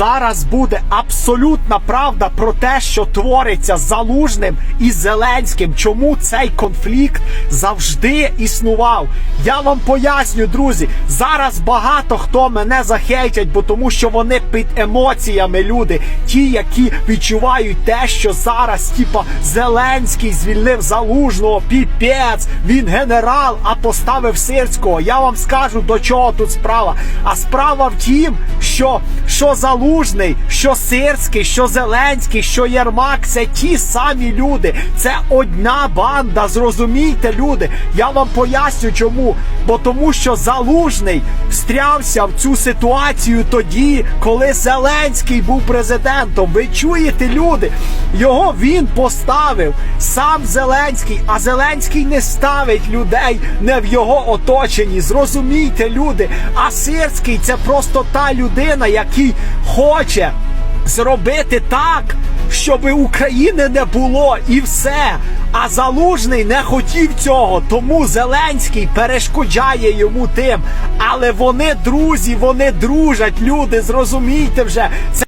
зараз буде абсолютна правда про те, що твориться Залужним і Зеленським. Чому цей конфлікт завжди існував? Я вам поясню, друзі. Зараз багато хто мене захейтять, бо тому що вони під емоціями люди, ті, які відчувають те, що зараз, типа, Зеленський звільнив залужного, піпець, він генерал, а поставив сирського. Я вам скажу до чого тут справа. А справа в тім, що, що залужний, що сирський, що Зеленський, що Єрмак це ті самі люди. Це одна банда. Зрозумійте, люди. Я вам поясню чому. Бо тому, що залужний встрявся в цю ситуацію тоді, коли Зеленський був президентом. Ви чуєте, люди? Його він поставив сам Зеленський, а Зеленський не ставить людей не в його оточенні. Зрозумійте, люди. А Сирський це просто та людина, який хоче зробити так, щоб України не було і все. А залужний не хотів цього, тому Зеленський перешкоджає йому тим. Але вони друзі, вони дружать, люди, зрозумійте вже. Це